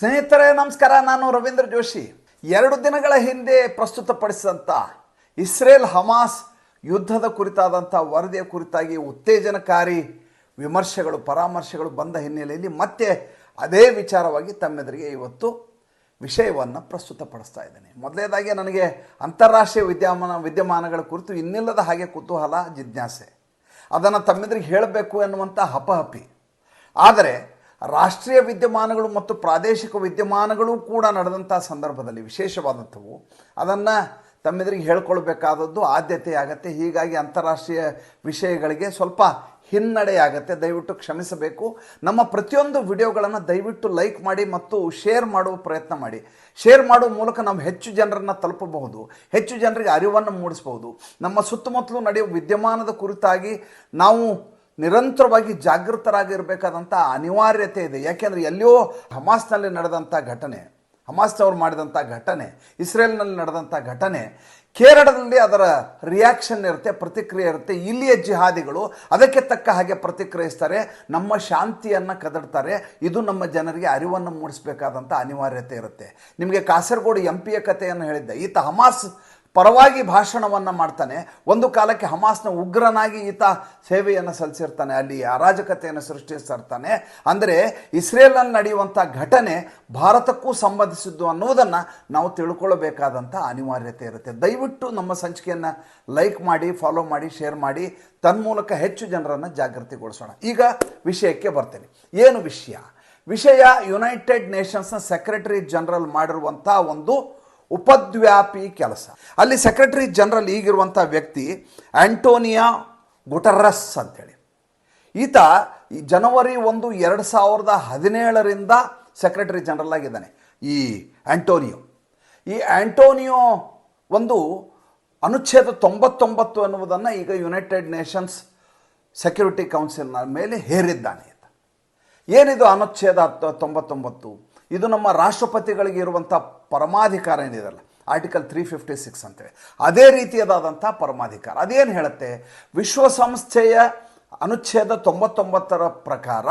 ಸ್ನೇಹಿತರೆ, ನಮಸ್ಕಾರ. ನಾನು ರವೀಂದ್ರ ಜೋಶಿ. ಎರಡು ದಿನಗಳ ಹಿಂದೆ ಪ್ರಸ್ತುತಪಡಿಸಿದಂಥ ಇಸ್ರೇಲ್ ಹಮಾಸ್ ಯುದ್ಧದ ಕುರಿತಾದಂಥ ವರದಿಯ ಕುರಿತಾಗಿ ಉತ್ತೇಜನಕಾರಿ ವಿಮರ್ಶೆಗಳು, ಪರಾಮರ್ಶೆಗಳು ಬಂದ ಹಿನ್ನೆಲೆಯಲ್ಲಿ ಮತ್ತೆ ಅದೇ ವಿಚಾರವಾಗಿ ತಮ್ಮೆದುರಿಗೆ ಇವತ್ತು ವಿಷಯವನ್ನು ಪ್ರಸ್ತುತಪಡಿಸ್ತಾ ಇದ್ದೇನೆ. ಮೊದಲನೇದಾಗಿ ನನಗೆ ಅಂತಾರಾಷ್ಟ್ರೀಯ ವಿದ್ಯಮಾನ, ವಿದ್ಯಮಾನಗಳ ಕುರಿತು ಇನ್ನಿಲ್ಲದ ಹಾಗೆ ಕುತೂಹಲ, ಜಿಜ್ಞಾಸೆ. ಅದನ್ನು ತಮ್ಮೆದುರಿಗೆ ಹೇಳಬೇಕು ಎನ್ನುವಂಥ ಹಪಹಪಿ ಆದರೆ ರಾಷ್ಟ್ರೀಯ ವಿದ್ಯಮಾನಗಳು ಮತ್ತು ಪ್ರಾದೇಶಿಕ ವಿದ್ಯಮಾನಗಳು ಕೂಡ ನಡೆದಂಥ ಸಂದರ್ಭದಲ್ಲಿ ವಿಶೇಷವಾದಂಥವು. ಅದನ್ನು ತಮ್ಮೆದುರಿಗೆ ಹೇಳ್ಕೊಳ್ಬೇಕಾದದ್ದು ಆದ್ಯತೆ ಆಗತ್ತೆ ಹೀಗಾಗಿ ಅಂತಾರಾಷ್ಟ್ರೀಯ ವಿಷಯಗಳಿಗೆ ಸ್ವಲ್ಪ ಹಿನ್ನಡೆಯಾಗತ್ತೆ. ದಯವಿಟ್ಟು ಕ್ಷಮಿಸಬೇಕು. ನಮ್ಮ ಪ್ರತಿಯೊಂದು ವಿಡಿಯೋಗಳನ್ನು ದಯವಿಟ್ಟು ಲೈಕ್ ಮಾಡಿ ಮತ್ತು ಶೇರ್ ಮಾಡುವ ಪ್ರಯತ್ನ ಮಾಡಿ. ಶೇರ್ ಮಾಡುವ ಮೂಲಕ ನಾವು ಹೆಚ್ಚು ಜನರನ್ನು ತಲುಪಬಹುದು. ಹೆಚ್ಚು ಜನರಿಗೆ ಅರಿವನ್ನು ಮೂಡಿಸಬಹುದು. ನಮ್ಮ ಸುತ್ತಮುತ್ತಲು ನಡೆಯುವ ವಿದ್ಯಮಾನದ ಕುರಿತಾಗಿ ನಾವು ನಿರಂತರವಾಗಿ ಜಾಗೃತರಾಗಿರಬೇಕಾದಂಥ ಅನಿವಾರ್ಯತೆ ಇದೆ. ಯಾಕೆಂದರೆ ಎಲ್ಲಿಯೋ ಹಮಾಸ್ನಲ್ಲಿ ನಡೆದಂಥ ಘಟನೆ, ಹಮಾಸ್ನವ್ರು ಮಾಡಿದಂಥ ಘಟನೆ, ಇಸ್ರೇಲ್ನಲ್ಲಿ ನಡೆದಂಥ ಘಟನೆ, ಕೇರಳದಲ್ಲಿ ಅದರ ರಿಯಾಕ್ಷನ್ ಇರುತ್ತೆ, ಪ್ರತಿಕ್ರಿಯೆ ಇರುತ್ತೆ. ಇಲ್ಲಿಯ ಜಿಹಾದಿಗಳು ಅದಕ್ಕೆ ತಕ್ಕ ಹಾಗೆ ಪ್ರತಿಕ್ರಿಯಿಸ್ತಾರೆ, ನಮ್ಮ ಶಾಂತಿಯನ್ನು ಕದಡ್ತಾರೆ. ಇದು ನಮ್ಮ ಜನರಿಗೆ ಅರಿವನ್ನು ಮೂಡಿಸಬೇಕಾದಂಥ ಅನಿವಾರ್ಯತೆ ಇರುತ್ತೆ. ನಿಮಗೆ ಕಾಸರಗೋಡು ಎಂ ಪಿಯ ಕಥೆಯನ್ನು ಹೇಳಿದ್ದೆ. ಈತ ಹಮಾಸ್ ಪರವಾಗಿ ಭಾಷಣವನ್ನು ಮಾಡ್ತಾನೆ. ಒಂದು ಕಾಲಕ್ಕೆ ಹಮಾಸ್ನ ಉಗ್ರನಾಗಿ ಈತ ಸೇವೆಯನ್ನು ಸಲ್ಲಿಸಿರ್ತಾನೆ. ಅಲ್ಲಿ ಅರಾಜಕತೆಯನ್ನು ಸೃಷ್ಟಿಸಿರ್ತಾನೆ ಅಂದರೆ ಇಸ್ರೇಲ್ನಲ್ಲಿ ನಡೆಯುವಂಥ ಘಟನೆ ಭಾರತಕ್ಕೂ ಸಂಬಂಧಿಸಿದ್ದು ಅನ್ನೋದನ್ನು ನಾವು ತಿಳ್ಕೊಳ್ಬೇಕಾದಂಥ ಅನಿವಾರ್ಯತೆ ಇರುತ್ತೆ. ದಯವಿಟ್ಟು ನಮ್ಮ ಸಂಚಿಕೆಯನ್ನು ಲೈಕ್ ಮಾಡಿ, ಫಾಲೋ ಮಾಡಿ, ಶೇರ್ ಮಾಡಿ. ತನ್ಮೂಲಕ ಹೆಚ್ಚು ಜನರನ್ನು ಜಾಗೃತಿಗೊಳಿಸೋಣ. ಈಗ ವಿಷಯಕ್ಕೆ ಬರ್ತೇನೆ. ಏನು ವಿಷಯ? ವಿಷಯ ಯುನೈಟೆಡ್ ನೇಷನ್ಸ್ನ ಸೆಕ್ರೆಟರಿ ಜನರಲ್ ಮಾಡಿರುವಂಥ ಒಂದು ಉಪದ್ವ್ಯಾಪಿ ಕೆಲಸ. ಅಲ್ಲಿ ಸೆಕ್ರೆಟರಿ ಜನರಲ್ ಈಗಿರುವಂಥ ವ್ಯಕ್ತಿ ಆಂಟೋನಿಯಾ ಗುಟರಸ್ ಅಂತೇಳಿ. ಈತ ಜನವರಿ ಒಂದು ಎರಡು ಸಾವಿರದ ಹದಿನೇಳರಿಂದ ಸೆಕ್ರೆಟರಿ ಜನರಲ್ ಆಗಿದ್ದಾನೆ ಈ ಆಂಟೋನಿಯೋ. ಈ ಆಂಟೋನಿಯೋ ಒಂದು ಅನುಚ್ಛೇದ ತೊಂಬತ್ತೊಂಬತ್ತು ಅನ್ನುವುದನ್ನು ಈಗ ಯುನೈಟೆಡ್ ನೇಷನ್ಸ್ ಸೆಕ್ಯೂರಿಟಿ ಕೌನ್ಸಿಲ್ನ ಮೇಲೆ ಹೇರಿದ್ದಾನೆ ಈತ. ಏನಿದು ಅನುಚ್ಛೇದ ತೊಂಬತ್ತೊಂಬತ್ತು? ಇದು ನಮ್ಮ ರಾಷ್ಟ್ರಪತಿಗಳಿಗೆ ಇರುವಂಥ ಪರಮಾಧಿಕಾರ ಏನಿದೆಯಲ್ಲ ಆರ್ಟಿಕಲ್ ತ್ರೀ ಫಿಫ್ಟಿ ಸಿಕ್ಸ್ ಅಂತೇಳಿ. ಅದೇ ರೀತಿಯದಾದಂಥ ಪರಮಾಧಿಕಾರ. ಅದೇನು ಹೇಳುತ್ತೆ? ವಿಶ್ವಸಂಸ್ಥೆಯ ಅನುಚ್ಛೇದ ತೊಂಬತ್ತೊಂಬತ್ತರ ಪ್ರಕಾರ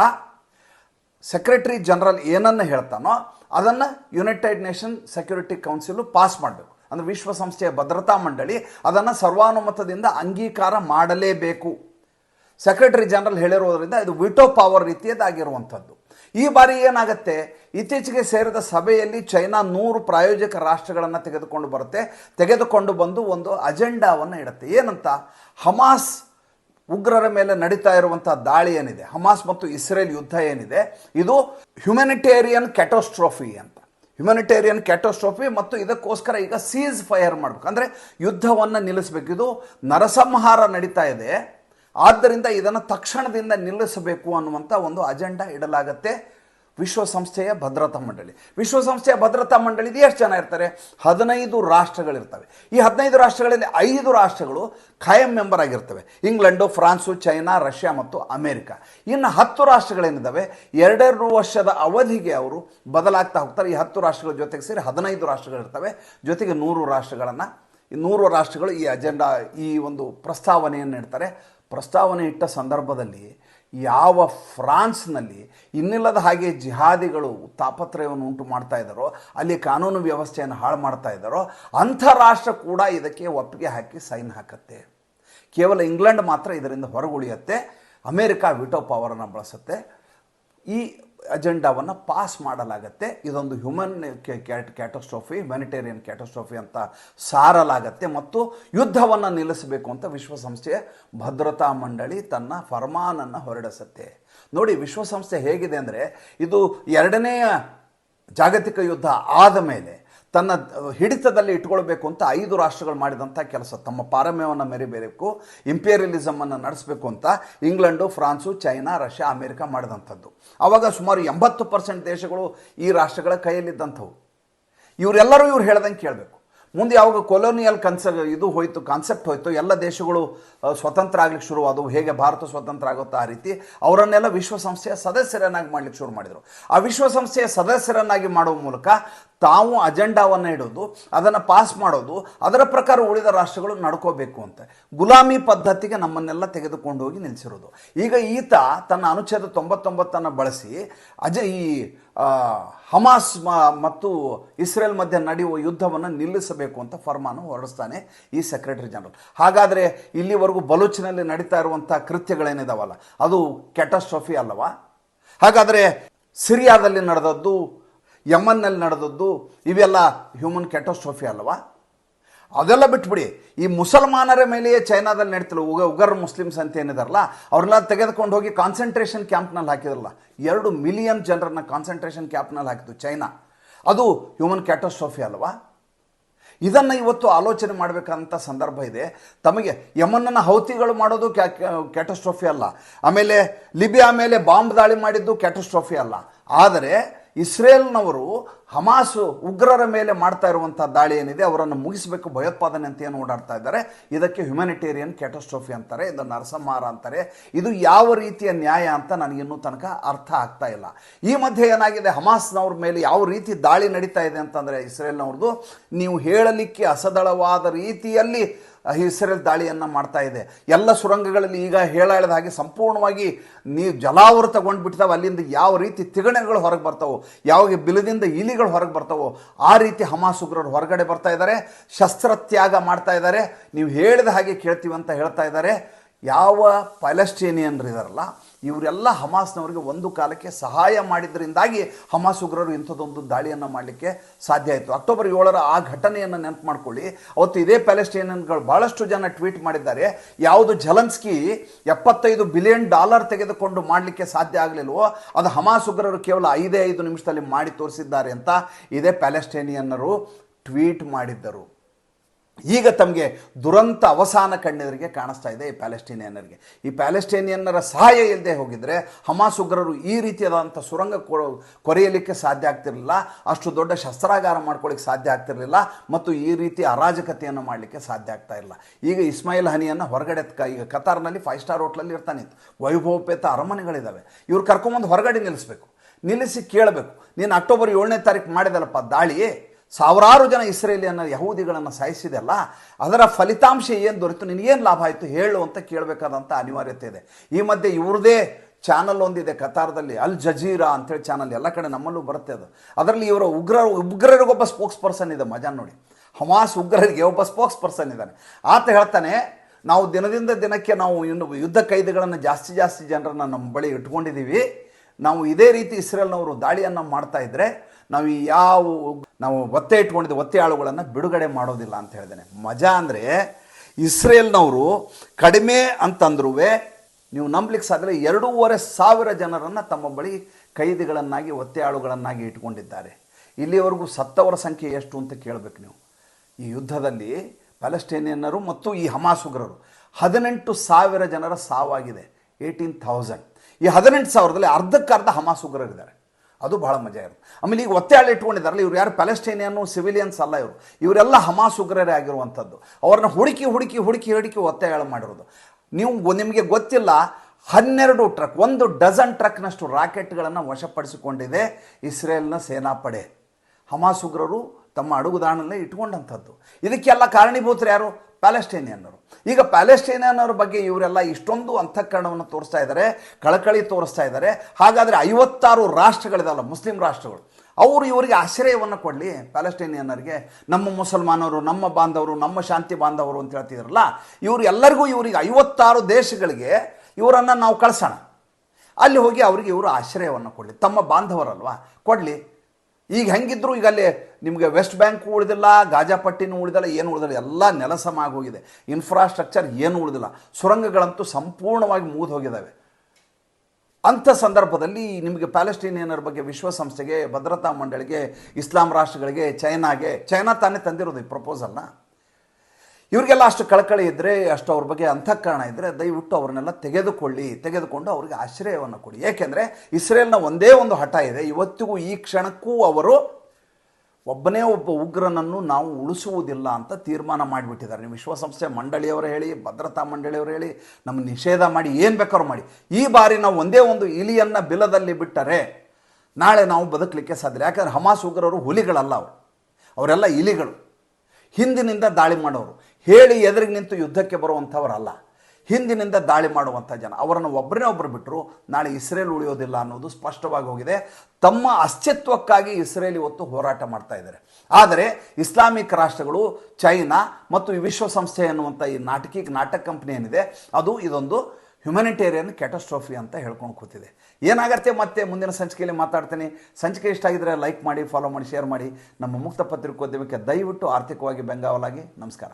ಸೆಕ್ರೆಟರಿ ಜನರಲ್ ಏನನ್ನು ಹೇಳ್ತಾನೋ ಅದನ್ನು United Nation Security Council pass ಮಾಡಬೇಕು. ಅಂದರೆ ವಿಶ್ವಸಂಸ್ಥೆಯ ಭದ್ರತಾ ಮಂಡಳಿ ಅದನ್ನು ಸರ್ವಾನುಮತದಿಂದ ಅಂಗೀಕಾರ ಮಾಡಲೇಬೇಕು. ಸೆಕ್ರೆಟರಿ ಜನರಲ್ ಹೇಳಿರೋದ್ರಿಂದ ಇದು ವಿಟೋ ಪವರ್ ರೀತಿಯದಾಗಿರುವಂಥದ್ದು ಈ ಬಾರಿ ಏನಾಗುತ್ತೆ? ಇತ್ತೀಚೆಗೆ ಸೇರಿದ ಸಭೆಯಲ್ಲಿ ಚೈನಾ ನೂರು ಪ್ರಾಯೋಜಕ ರಾಷ್ಟ್ರಗಳನ್ನು ತೆಗೆದುಕೊಂಡು ಬರುತ್ತೆ. ತೆಗೆದುಕೊಂಡು ಬಂದು ಒಂದು ಅಜೆಂಡಾವನ್ನು ಇಡುತ್ತೆ. ಏನಂತ? ಹಮಾಸ್ ಉಗ್ರರ ಮೇಲೆ ನಡೀತಾ ಇರುವಂಥ ದಾಳಿ ಏನಿದೆ? ಹಮಾಸ್ ಮತ್ತು ಇಸ್ರೇಲ್ ಯುದ್ಧ ಏನಿದೆ? ಇದು ಹ್ಯುಮ್ಯಾನಿಟೇರಿಯನ್ ಕ್ಯಾಟೋಸ್ಟ್ರೋಫಿ ಅಂತ. ಹ್ಯುಮ್ಯಾನಿಟೇರಿಯನ್ ಕ್ಯಾಟೋಸ್ಟ್ರೋಫಿ ಮತ್ತು ಇದಕ್ಕೋಸ್ಕರ ಈಗ ಸೀಸ್ ಫೈರ್ ಮಾಡಬೇಕು. ಅಂದರೆ ಯುದ್ಧವನ್ನು ನಿಲ್ಲಿಸಬೇಕು. ಇದು ನರಸಂಹಾರ ನಡೀತಾ ಇದೆ. ಆದ್ದರಿಂದ ಇದನ್ನು ತಕ್ಷಣದಿಂದ ನಿಲ್ಲಿಸಬೇಕು ಅನ್ನುವಂಥ ಒಂದು ಅಜೆಂಡಾ ಇಡಲಾಗತ್ತೆ ವಿಶ್ವಸಂಸ್ಥೆಯ ಭದ್ರತಾ ಮಂಡಳಿ. ವಿಶ್ವಸಂಸ್ಥೆಯ ಭದ್ರತಾ ಮಂಡಳಿದು ಎಷ್ಟು ಜನ ಇರ್ತಾರೆ? ಹದಿನೈದು ರಾಷ್ಟ್ರಗಳಿರ್ತವೆ. ಈ ಹದಿನೈದು ರಾಷ್ಟ್ರಗಳಲ್ಲಿ ಐದು ರಾಷ್ಟ್ರಗಳು ಖಾಯಂ ಮೆಂಬರ್ ಆಗಿರ್ತವೆ. ಇಂಗ್ಲೆಂಡು, ಫ್ರಾನ್ಸು, ಚೈನಾ, ರಷ್ಯಾ ಮತ್ತು ಅಮೇರಿಕ. ಇನ್ನು ಹತ್ತು ರಾಷ್ಟ್ರಗಳೇನಿದ್ದಾವೆ? ಎರಡೆರಡು ವರ್ಷದ ಅವಧಿಗೆ ಅವರು ಬದಲಾಗ್ತಾ ಹೋಗ್ತಾರೆ. ಈ ಹತ್ತು ರಾಷ್ಟ್ರಗಳ ಜೊತೆಗೆ ಸೇರಿ ಹದಿನೈದು ರಾಷ್ಟ್ರಗಳಿರ್ತವೆ. ಜೊತೆಗೆ ನೂರು ರಾಷ್ಟ್ರಗಳನ್ನು ನೂರು ರಾಷ್ಟ್ರಗಳು ಈ ಅಜೆಂಡಾ, ಈ ಒಂದು ಪ್ರಸ್ತಾವನೆಯನ್ನು ಇಡ್ತಾರೆ. ಪ್ರಸ್ತಾವನೆ ಇಟ್ಟ ಸಂದರ್ಭದಲ್ಲಿ ಯಾವ ಫ್ರಾನ್ಸ್ನಲ್ಲಿ ಇನ್ನಿಲ್ಲದ ಹಾಗೆ ಜಿಹಾದಿಗಳು ತಾಪತ್ರಯವನ್ನು ಉಂಟು ಮಾಡ್ತಾ ಇದ್ದಾರೋ, ಅಲ್ಲಿ ಕಾನೂನು ವ್ಯವಸ್ಥೆಯನ್ನು ಹಾಳು ಮಾಡ್ತಾ ಇದ್ದಾರೋ, ಅಂಥ ರಾಷ್ಟ್ರ ಕೂಡ ಇದಕ್ಕೆ ಒಪ್ಪಿಗೆ ಹಾಕಿ ಸೈನ್ ಹಾಕತ್ತೆ. ಕೇವಲ ಇಂಗ್ಲೆಂಡ್ ಮಾತ್ರ ಇದರಿಂದ ಹೊರಗುಳಿಯುತ್ತೆ. ಅಮೇರಿಕಾ ವಿಟೋ ಪವರನ್ನು ಬಳಸುತ್ತೆ. ಈ ಅಜೆಂಡಾವನ್ನು ಪಾಸ್ ಮಾಡಲಾಗತ್ತೆ. ಇದೊಂದು ಹ್ಯೂಮನ್ ಕ್ಯಾಟೋಸ್ಟ್ರೋಫಿ ಹ್ಯುಮ್ಯಾನಿಟೇರಿಯನ್ ಕ್ಯಾಟೋಸ್ಟ್ರೋಫಿ ಅಂತ ಸಾರಲಾಗತ್ತೆ ಮತ್ತು ಯುದ್ಧವನ್ನು ನಿಲ್ಲಿಸಬೇಕು ಅಂತ ವಿಶ್ವಸಂಸ್ಥೆಯ ಭದ್ರತಾ ಮಂಡಳಿ ತನ್ನ ಫರ್ಮಾನನ್ನು ಹೊರಡಿಸುತ್ತೆ. ನೋಡಿ, ವಿಶ್ವಸಂಸ್ಥೆ ಹೇಗಿದೆ ಅಂದರೆ ಇದು ಎರಡನೆಯ ಜಾಗತಿಕ ಯುದ್ಧ ಆದ ಮೇಲೆ ತನ್ನ ಹಿಡಿತದಲ್ಲಿ ಇಟ್ಕೊಳ್ಬೇಕು ಅಂತ ಐದು ರಾಷ್ಟ್ರಗಳು ಮಾಡಿದಂಥ ಕೆಲಸ. ತಮ್ಮ ಪಾರಮ್ಯವನ್ನು ಮೆರಿಬೇಕು ಇಂಪೀರಿಯಲಿಸಮನ್ನು ನಡೆಸಬೇಕು ಅಂತ England, France, China, Russia, America ಮಾಡಿದಂಥದ್ದು. ಆವಾಗ ಸುಮಾರು ಎಂಬತ್ತು ಪರ್ಸೆಂಟ್ ದೇಶಗಳು ಈ ರಾಷ್ಟ್ರಗಳ ಕೈಯಲ್ಲಿದ್ದಂಥವು. ಇವರೆಲ್ಲರೂ ಇವ್ರು ಹೇಳ್ದಂಗೆ ಕೇಳಬೇಕು. ಮುಂದೆ ಯಾವಾಗ ಕೊಲೋನಿಯಲ್ ಕನ್ಸ ಇದು ಹೋಯಿತು, ಕಾನ್ಸೆಪ್ಟ್ ಹೋಯಿತು, ಎಲ್ಲ ದೇಶಗಳು ಸ್ವತಂತ್ರ ಆಗ್ಲಿಕ್ಕೆ ಶುರುವಾದವು. ಹೇಗೆ ಭಾರತ ಸ್ವತಂತ್ರ ಆಗುತ್ತೋ ಆ ರೀತಿ ಅವರನ್ನೆಲ್ಲ ವಿಶ್ವಸಂಸ್ಥೆಯ ಸದಸ್ಯರನ್ನಾಗಿ ಮಾಡ್ಲಿಕ್ಕೆ ಶುರು ಮಾಡಿದರು. ಆ ವಿಶ್ವಸಂಸ್ಥೆಯ ಸದಸ್ಯರನ್ನಾಗಿ ಮಾಡುವ ಮೂಲಕ ತಾವು ಅಜೆಂಡಾವನ್ನು ಇಡೋದು, ಅದನ್ನು ಪಾಸ್ ಮಾಡೋದು, ಅದರ ಪ್ರಕಾರ ಉಳಿದ ರಾಷ್ಟ್ರಗಳು ನಡ್ಕೋಬೇಕು ಅಂತ. ಗುಲಾಮಿ ಪದ್ಧತಿಗೆ ನಮ್ಮನ್ನೆಲ್ಲ ತೆಗೆದುಕೊಂಡು ಹೋಗಿ ನಿಲ್ಲಿಸಿರೋದು ಈಗ ಈತ ತನ್ನ ಅನುಚ್ಛೇದ ತೊಂಬತ್ತೊಂಬತ್ತನ್ನು ಬಳಸಿ ಅಜ ಈ ಹಮಾಸ್ ಮತ್ತು ಇಸ್ರೇಲ್ ಮಧ್ಯೆ ನಡೆಯುವ ಯುದ್ಧವನ್ನು ನಿಲ್ಲಿಸಬೇಕು ಅಂತ ಫರ್ಮಾನು ಹೊರಡಿಸ್ತಾನೆ ಈ ಸೆಕ್ರೆಟರಿ ಜನರಲ್. ಹಾಗಾದರೆ ಇಲ್ಲಿವರೆಗೂ ಬಲೂಚಿನಲ್ಲಿ ನಡೀತಾ ಇರುವಂಥ ಕೃತ್ಯಗಳೇನಿದಾವಲ್ಲ? ಅದು ಕ್ಯಾಟಸ್ಟ್ರಫಿ ಅಲ್ಲವಾ? ಹಾಗಾದರೆ ಸಿರಿಯಾದಲ್ಲಿ ನಡೆದದ್ದು ಯಮನ್ನಲ್ಲಿ ನಡೆದದ್ದು ಇವೆಲ್ಲ ಹ್ಯೂಮನ್ ಕ್ಯಾಟೋಸ್ಟ್ರೋಫಿ ಅಲ್ವಾ? ಅದೆಲ್ಲ ಬಿಟ್ಬಿಡಿ. ಈ ಮುಸಲ್ಮಾನರ ಮೇಲೆಯೇ ಚೈನಾದಲ್ಲಿ ನಡೀತಲ್ಲ, ಉಗ ಉಗರ್ ಮುಸ್ಲಿಮ್ಸ್ ಅಂತ ಏನಿದಾರಲ್ಲ ಅವ್ರನ್ನ ತೆಗೆದುಕೊಂಡು ಹೋಗಿ ಕಾನ್ಸಂಟ್ರೇಷನ್ ಕ್ಯಾಂಪ್ನಲ್ಲಿ ಹಾಕಿದ್ರಲ್ಲ, ಎರಡು ಮಿಲಿಯನ್ ಜನರನ್ನ ಕಾನ್ಸಂಟ್ರೇಷನ್ ಕ್ಯಾಂಪ್ನಲ್ಲಿ ಹಾಕಿದ್ದು ಚೈನಾ. ಅದು ಹ್ಯೂಮನ್ ಕ್ಯಾಟೋಸ್ಟ್ರೋಫಿ ಅಲ್ವಾ? ಇದನ್ನು ಇವತ್ತು ಆಲೋಚನೆ ಮಾಡಬೇಕಂತ ಸಂದರ್ಭ ಇದೆ. ತಮಗೆ ಯಮನನ್ನು ಹೌತಿಗಳು ಮಾಡೋದು ಕ್ಯಾ ಕ್ಯಾಟೋಸ್ಟ್ರೋಫಿ ಅಲ್ಲ. ಆಮೇಲೆ ಲಿಬಿಯಾ ಮೇಲೆ ಬಾಂಬ್ ದಾಳಿ ಮಾಡಿದ್ದು ಕ್ಯಾಟೋಸ್ಟ್ರೋಫಿ ಅಲ್ಲ. ಆದರೆ ಇಸ್ರೇಲ್ನವರು ಹಮಾಸ್ ಉಗ್ರರ ಮೇಲೆ ಮಾಡ್ತಾ ಇರುವಂಥ ದಾಳಿ ಏನಿದೆ, ಅವರನ್ನು ಮುಗಿಸಬೇಕು, ಭಯೋತ್ಪಾದನೆ ಅಂತ ಏನು ಓಡಾಡ್ತಾ ಇದ್ದಾರೆ, ಇದಕ್ಕೆ ಹ್ಯುಮ್ಯಾನಿಟೇರಿಯನ್ ಕ್ಯಾಟಸ್ಟ್ರೋಫಿ ಅಂತಾರೆ ಇದು ನರಸಂಹಾರ ಅಂತಾರೆ. ಇದು ಯಾವ ರೀತಿಯ ನ್ಯಾಯ ಅಂತ ನನಗಿನ್ನೂ ತನಕ ಅರ್ಥ ಆಗ್ತಾ ಇಲ್ಲ. ಈ ಮಧ್ಯೆ ಏನಾಗಿದೆ, ಹಮಾಸ್ನವ್ರ ಮೇಲೆ ಯಾವ ರೀತಿ ದಾಳಿ ನಡೀತಾ ಇದೆ ಅಂತಂದರೆ ಇಸ್ರೇಲ್ನವ್ರದ್ದು, ನೀವು ಹೇಳಲಿಕ್ಕೆ ಅಸದಳವಾದ ರೀತಿಯಲ್ಲಿ ಇಸ್ರೇಲ್ ದಾಳಿಯನ್ನು ಮಾಡ್ತಾ ಇದೆ. ಎಲ್ಲ ಸುರಂಗಗಳಲ್ಲಿ ಈಗ ಹೇಳಾಳದ ಹಾಗೆ ಸಂಪೂರ್ಣವಾಗಿ ನೀವು ಜಲಾವೃತಗೊಂಡು ಬಿಡ್ತಾವೆ ಅಲ್ಲಿಂದ ಯಾವ ರೀತಿ ತಿಗಣೆಗಳು ಹೊರಗೆ ಬರ್ತಾವೆ, ಯಾವಾಗ ಬಿಲದಿಂದ ಇಲಿಗಳು ಹೊರಗೆ ಬರ್ತಾವೋ, ಆ ರೀತಿ ಹಮಾಸ್ ಉಗ್ರರು ಹೊರಗಡೆ ಬರ್ತಾ ಇದ್ದಾರೆ ಶಸ್ತ್ರತ್ಯಾಗ ಮಾಡ್ತಾ ಇದ್ದಾರೆ ನೀವು ಹೇಳಿದ ಹಾಗೆ ಕೇಳ್ತೀವಿ ಅಂತ ಹೇಳ್ತಾ ಇದ್ದಾರೆ ಯಾವ ಪ್ಯಾಲೆಸ್ಟೀನಿಯನ್ರು ಇದಾರಲ್ಲ ಇವರೆಲ್ಲ ಹಮಾಸ್ನವರಿಗೆ ಒಂದು ಕಾಲಕ್ಕೆ ಸಹಾಯ ಮಾಡಿದ್ರಿಂದಾಗಿ ಹಮಾಸ್ ಉಗ್ರರು ಇಂಥದ್ದೊಂದು ದಾಳಿಯನ್ನು ಮಾಡಲಿಕ್ಕೆ ಸಾಧ್ಯ ಆಯಿತು. ಅಕ್ಟೋಬರ್ ಏಳರ ಆ ಘಟನೆಯನ್ನು ನೆನಪು ಮಾಡ್ಕೊಳ್ಳಿ. ಅವತ್ತು ಇದೇ ಪ್ಯಾಲೆಸ್ಟೀನಿಯನ್ಗಳು ಭಾಳಷ್ಟು ಜನ ಟ್ವೀಟ್ ಮಾಡಿದ್ದಾರೆ. ಯಾವುದು ಝಲನ್ಸ್ಕಿ ಎಪ್ಪತ್ತೈದು ಬಿಲಿಯನ್ ಡಾಲರ್ ತೆಗೆದುಕೊಂಡು ಮಾಡಲಿಕ್ಕೆ ಸಾಧ್ಯ ಆಗಲಿಲ್ವೋ, ಅದು ಹಮಾಸ್ ಉಗ್ರರು ಕೇವಲ ಐದೇ ಐದು ನಿಮಿಷದಲ್ಲಿ ಮಾಡಿ ತೋರಿಸಿದ್ದಾರೆ ಅಂತ ಇದೇ ಪ್ಯಾಲೆಸ್ಟೇನಿಯನ್ನರು ಟ್ವೀಟ್ ಮಾಡಿದ್ದರು. ಈಗ ತಮಗೆ ದುರಂತ ಅವಸಾನ ಕಣ್ಣೆದುರಿಗೆ ಕಾಣಿಸ್ತಾ ಇದೆ ಈ ಪ್ಯಾಲೆಸ್ಟೀನಿಯನ್ನರಿಗೆ. ಈ ಪ್ಯಾಲೆಸ್ಟೀನಿಯನ್ನರ ಸಹಾಯ ಇಲ್ಲದೆ ಹೋಗಿದ್ರೆ ಹಮಾಸ್ ಉಗ್ರರು ಈ ರೀತಿಯಾದಂಥ ಸುರಂಗ ಕೊರೆಯಲಿಕ್ಕೆ ಸಾಧ್ಯ ಆಗ್ತಿರಲಿಲ್ಲ. ಅಷ್ಟು ದೊಡ್ಡ ಶಸ್ತ್ರಾಗಾರ ಮಾಡ್ಕೊಳ್ಳಿಕ್ಕೆ ಸಾಧ್ಯ ಆಗ್ತಿರಲಿಲ್ಲ ಮತ್ತು ಈ ರೀತಿ ಅರಾಜಕತೆಯನ್ನು ಮಾಡಲಿಕ್ಕೆ ಸಾಧ್ಯ ಆಗ್ತಾ ಇಲ್ಲ. ಈಗ ಇಸ್ಮಾಯಿಲ್ ಹನಿಯನ್ನು ಹೊರಗಡೆ ಈಗ ಕತಾರ್ನಲ್ಲಿ ಫೈವ್ ಸ್ಟಾರ್ ಹೋಟ್ಲಲ್ಲಿ ಇರ್ತಾನೆ ವೈಭವೋಪೇತ ಅರಮನೆಗಳಿದ್ದಾವೆ ಇವ್ರು ಕರ್ಕೊಂಬಂದು ಹೊರಗಡೆ ನಿಲ್ಲಿಸ್ಬೇಕು. ನಿಲ್ಲಿಸಿ ಕೇಳಬೇಕು. ನೀನು ಅಕ್ಟೋಬರ್ ಏಳನೇ ತಾರೀಕು ಮಾಡಿದಲ್ಲಪ್ಪ ದಾಳಿ. ಸಾವಿರಾರು ಜನ ಇಸ್ರೇಲಿಯನ್ನ ಯಹೂದಿಗಳನ್ನು ಸಾಯಿಸಿದೆಲ್ಲ ಅದರ ಫಲಿತಾಂಶ ಏನು ದೊರೆತು ನಿನಗೇನು ಲಾಭ ಆಯಿತು ಹೇಳು ಅಂತ ಕೇಳಬೇಕಾದಂಥ ಅನಿವಾರ್ಯತೆ ಇದೆ. ಈ ಮಧ್ಯೆ ಇವ್ರದೇ ಚಾನಲ್ ಒಂದಿದೆ ಕತಾರದಲ್ಲಿ, ಅಲ್ ಜಜೀರಾ ಅಂತೇಳಿ ಚಾನಲ್, ಎಲ್ಲ ಕಡೆ ನಮ್ಮಲ್ಲೂ ಬರುತ್ತೆ ಅದು. ಅದರಲ್ಲಿ ಇವರ ಉಗ್ರ, ಉಗ್ರರಿಗೊಬ್ಬ ಸ್ಪೋಕ್ಸ್ ಪರ್ಸನ್ ಇದೆ ಮಜಾ ನೋಡಿ. ಹಮಾಸ್ ಉಗ್ರರಿಗೆ ಒಬ್ಬ ಸ್ಪೋಕ್ಸ್ ಪರ್ಸನ್ ಇದ್ದಾನೆ. ಆತ ಹೇಳ್ತಾನೆ, ನಾವು ದಿನದಿಂದ ದಿನಕ್ಕೆ ನಾವು ಇನ್ನು ಯುದ್ಧ ಕೈದಿಗಳನ್ನು ಜಾಸ್ತಿ ಜಾಸ್ತಿ ಜನರನ್ನು ನಮ್ಮ ಬಳಿ ಇಟ್ಕೊಂಡಿದ್ದೀವಿ ನಾವು ಇದೇ ರೀತಿ ಇಸ್ರೇಲ್ನವರು ದಾಳಿಯನ್ನು ಮಾಡ್ತಾ ಇದ್ರೆ ನಾವು ಯಾವ ನಾವು ಒತ್ತೆ ಇಟ್ಕೊಂಡಿದ್ದ ಒತ್ತೆ ಆಳುಗಳನ್ನು ಬಿಡುಗಡೆ ಮಾಡೋದಿಲ್ಲ ಅಂತ ಹೇಳಿದ್ದೇನೆ ಮಜಾ ಅಂದರೆ ಇಸ್ರೇಲ್ನವರು ಕಡಿಮೆ ಅಂತಂದ್ರೂ ನೀವು ನಂಬಲಿಕ್ಕೆ ಸಾಧ್ಯ ಎರಡೂವರೆ ಸಾವಿರ ಜನರನ್ನು ತಮ್ಮ ಬಳಿ ಕೈದಿಗಳನ್ನಾಗಿ, ಒತ್ತೆ ಆಳುಗಳನ್ನಾಗಿ ಇಟ್ಕೊಂಡಿದ್ದಾರೆ. ಇಲ್ಲಿವರೆಗೂ ಸತ್ತವರ ಸಂಖ್ಯೆ ಎಷ್ಟು ಅಂತ ಕೇಳಬೇಕು ನೀವು. ಈ ಯುದ್ಧದಲ್ಲಿ ಪ್ಯಾಲೆಸ್ಟೇನಿಯನ್ನರು ಮತ್ತು ಈ ಹಮಾಸ್ ಉಗ್ರರು ಹದಿನೆಂಟು ಸಾವಿರ ಜನರ ಸಾವಾಗಿದೆ, ಏಯ್ಟೀನ್ ಥೌಸಂಡ್. ಈ ಹದಿನೆಂಟು ಸಾವಿರದಲ್ಲಿ ಅರ್ಧಕ್ಕರ್ಧ ಹಮಾಸ್ ಉಗ್ರರಿದ್ದಾರೆ. ಅದು ಬಹಳ ಮಜಾ ಇರುತ್ತೆ. ಆಮೇಲೆ ಈಗ ಒತ್ತೆ ಆಳು ಇಟ್ಕೊಂಡಿದ್ದಾರಲ್ಲ, ಇವ್ರು ಯಾರು ಪ್ಯಾಲೆಸ್ಟೇನಿಯನ್ನು ಸಿವಿಲಿಯನ್ಸ್ ಅಲ್ಲ ಇವರು. ಇವರೆಲ್ಲ ಹಮಾಸ್ ಉಗ್ರರೇ ಆಗಿರುವಂಥದ್ದು. ಅವ್ರನ್ನ ಹುಡುಕಿ ಹುಡುಕಿ ಹುಡುಕಿ ಹುಡುಕಿ ಒತ್ತೆ ಆಳು ಮಾಡಿರೋದು. ನೀವು ನಿಮಗೆ ಗೊತ್ತಿಲ್ಲ, ಹನ್ನೆರಡು ಟ್ರಕ್, ಒಂದು ಡಜನ್ ಟ್ರಕ್ನಷ್ಟು ರಾಕೆಟ್ಗಳನ್ನು ವಶಪಡಿಸಿಕೊಂಡಿದೆ ಇಸ್ರೇಲ್ನ ಸೇನಾಪಡೆ. ಹಮಾಸ್ ಉಗ್ರರು ತಮ್ಮ ಅಡುಗುದಾಣಲ್ಲೇ ಇಟ್ಕೊಂಡಂಥದ್ದು. ಇದಕ್ಕೆಲ್ಲ ಕಾರಣೀಭೂತರು ಯಾರು? ಪ್ಯಾಲೆಸ್ಟೇನಿಯನ್ನರು ಈಗ ಪ್ಯಾಲೆಸ್ಟೇನಿಯನ್ನರ ಬಗ್ಗೆ ಇವರೆಲ್ಲ ಇಷ್ಟೊಂದು ಅಂತಃಕರಣವನ್ನು ತೋರಿಸ್ತಾ ಇದ್ದಾರೆ, ಕಳಕಳಿ ತೋರಿಸ್ತಾ ಇದ್ದಾರೆ. ಹಾಗಾದರೆ ಐವತ್ತಾರು ರಾಷ್ಟ್ರಗಳಿದಾವಲ್ಲ ಮುಸ್ಲಿಂ ರಾಷ್ಟ್ರಗಳು, ಅವರು ಇವರಿಗೆ ಆಶ್ರಯವನ್ನು ಕೊಡಲಿ ಪ್ಯಾಲೆಸ್ಟೇನಿಯನ್ನರಿಗೆ ನಮ್ಮ ಮುಸಲ್ಮಾನರು, ನಮ್ಮ ಬಾಂಧವರು, ನಮ್ಮ ಶಾಂತಿ ಬಾಂಧವರು ಅಂತ ಹೇಳ್ತಿದ್ರಲ್ಲ, ಇವರು ಎಲ್ಲರಿಗೂ ಇವರಿಗೆ ಐವತ್ತಾರು ದೇಶಗಳಿಗೆ ಇವರನ್ನು ನಾವು ಕಳಿಸೋಣ. ಅಲ್ಲಿ ಹೋಗಿ ಅವರಿಗೆ ಇವರು ಆಶ್ರಯವನ್ನು ಕೊಡಲಿ. ತಮ್ಮ ಬಾಂಧವರಲ್ವ? ಕೊಡಲಿ. ಈಗ ಹೆಂಗಿದ್ರು ಈಗ ಅಲ್ಲಿ ನಿಮಗೆ ವೆಸ್ಟ್ ಬ್ಯಾಂಕ್ ಉಳಿದಿಲ್ಲ ಗಾಜಾಪಟ್ಟಿನೂ ಉಳಿದಿಲ್ಲ, ಏನು ಉಳಿದಿಲ್ಲ, ಎಲ್ಲ ನೆಲಸಮ ಆಗೋಗಿದೆ ಇನ್ಫ್ರಾಸ್ಟ್ರಕ್ಚರ್ ಏನು ಉಳಿದಿಲ್ಲ. ಸುರಂಗಗಳಂತೂ ಸಂಪೂರ್ಣವಾಗಿ ಮುಗಿದು ಹೋಗಿದ್ದಾವೆ ಅಂಥ ಸಂದರ್ಭದಲ್ಲಿ ನಿಮಗೆ ಪ್ಯಾಲೆಸ್ಟೀನಿಯನ್ನರ ಬಗ್ಗೆ ವಿಶ್ವಸಂಸ್ಥೆಗೆ, ಭದ್ರತಾ ಮಂಡಳಿಗೆ, ಇಸ್ಲಾಂ ರಾಷ್ಟ್ರಗಳಿಗೆ, ಚೈನಾಗೆ, ಚೈನಾ ತಾನೇ ತಂದಿರೋದು ಈ ಪ್ರಪೋಸಲ್ನ ಇವರಿಗೆಲ್ಲ ಅಷ್ಟು ಕಳಕಳಿ ಇದ್ದರೆ ಅಷ್ಟು ಅವ್ರ ಬಗ್ಗೆ ಅಂತಃಕರಣ ಇದ್ದರೆ ದಯವಿಟ್ಟು ಅವ್ರನ್ನೆಲ್ಲ ತೆಗೆದುಕೊಳ್ಳಿ, ತೆಗೆದುಕೊಂಡು ಅವರಿಗೆ ಆಶ್ರಯವನ್ನು ಕೊಡಿ. ಏಕೆಂದರೆ ಇಸ್ರೇಲ್ನ ಒಂದೇ ಒಂದು ಹಠ ಇದೆ. ಇವತ್ತಿಗೂ ಈ ಕ್ಷಣಕ್ಕೂ ಅವರು ಒಬ್ಬನೇ ಒಬ್ಬ ಉಗ್ರನನ್ನು ನಾವು ಉಳಿಸುವುದಿಲ್ಲ ಅಂತ ತೀರ್ಮಾನ ಮಾಡಿಬಿಟ್ಟಿದ್ದಾರೆ. ನೀವು ವಿಶ್ವಸಂಸ್ಥೆ ಮಂಡಳಿಯವರು ಹೇಳಿ, ಭದ್ರತಾ ಮಂಡಳಿಯವರು ಹೇಳಿ, ನಮ್ಮ ನಿಷೇಧ ಮಾಡಿ, ಏನು ಬೇಕಾದ್ರೂ ಮಾಡಿ. ಈ ಬಾರಿ ನಾವು ಒಂದೇ ಒಂದು ಇಲಿಯನ್ನು ಬಿಲದಲ್ಲಿ ಬಿಟ್ಟರೆ ನಾಳೆ ನಾವು ಬದುಕಲಿಕ್ಕೆ ಸಾಧ್ಯ ಯಾಕಂದರೆ ಹಮಾಸ್ ಉಗ್ರರು ಹುಲಿಗಳಲ್ಲ ಅವರು. ಅವರೆಲ್ಲ ಇಲಿಗಳು. ಹಿಂದಿನಿಂದ ದಾಳಿ ಮಾಡೋರು. ಹೇಳಿ ಎದುರಿಗೆ ನಿಂತು ಯುದ್ಧಕ್ಕೆ ಬರುವಂಥವರಲ್ಲ. ಹಿಂದಿನಿಂದ ದಾಳಿ ಮಾಡುವಂಥ ಜನ. ಅವರನ್ನು ಒಬ್ಬರೇ ಒಬ್ಬರು ಬಿಟ್ಟರು ನಾಳೆ ಇಸ್ರೇಲ್ ಉಳಿಯೋದಿಲ್ಲ ಅನ್ನೋದು ಸ್ಪಷ್ಟವಾಗಿ ಹೋಗಿದೆ. ತಮ್ಮ ಅಸ್ತಿತ್ವಕ್ಕಾಗಿ ಇಸ್ರೇಲ್ ಇವತ್ತು ಹೋರಾಟ ಮಾಡ್ತಾ ಇದ್ದಾರೆ. ಆದರೆ ಇಸ್ಲಾಮಿಕ್ ರಾಷ್ಟ್ರಗಳು, ಚೈನಾ ಮತ್ತು ವಿಶ್ವಸಂಸ್ಥೆ ಎನ್ನುವಂಥ ಈ ನಾಟಕಿ ನಾಟಕ ಕಂಪ್ನಿ ಏನಿದೆ, ಅದು ಇದೊಂದು ಹ್ಯುಮ್ಯಾನಿಟೇರಿಯನ್ ಕ್ಯಾಟಸ್ಟ್ರೋಫಿ ಅಂತ ಹೇಳ್ಕೊಂಡು ಕೂತಿದೆ. ಏನಾಗತ್ತೆ ಮತ್ತೆ ಮುಂದಿನ ಸಂಚಿಕೆಯಲ್ಲಿ ಮಾತಾಡ್ತೀನಿ. ಸಂಚಿಕೆ ಇಷ್ಟ ಆಗಿದ್ರೆ ಲೈಕ್ ಮಾಡಿ ಫಾಲೋ ಮಾಡಿ ಶೇರ್ ಮಾಡಿ. ನಮ್ಮ ಮುಕ್ತ ಪತ್ರಿಕೋದ್ಯಮಕ್ಕೆ ದಯವಿಟ್ಟು ಆರ್ಥಿಕವಾಗಿ ಬೆಂಗಾವಲಾಗಿ. ನಮಸ್ಕಾರ.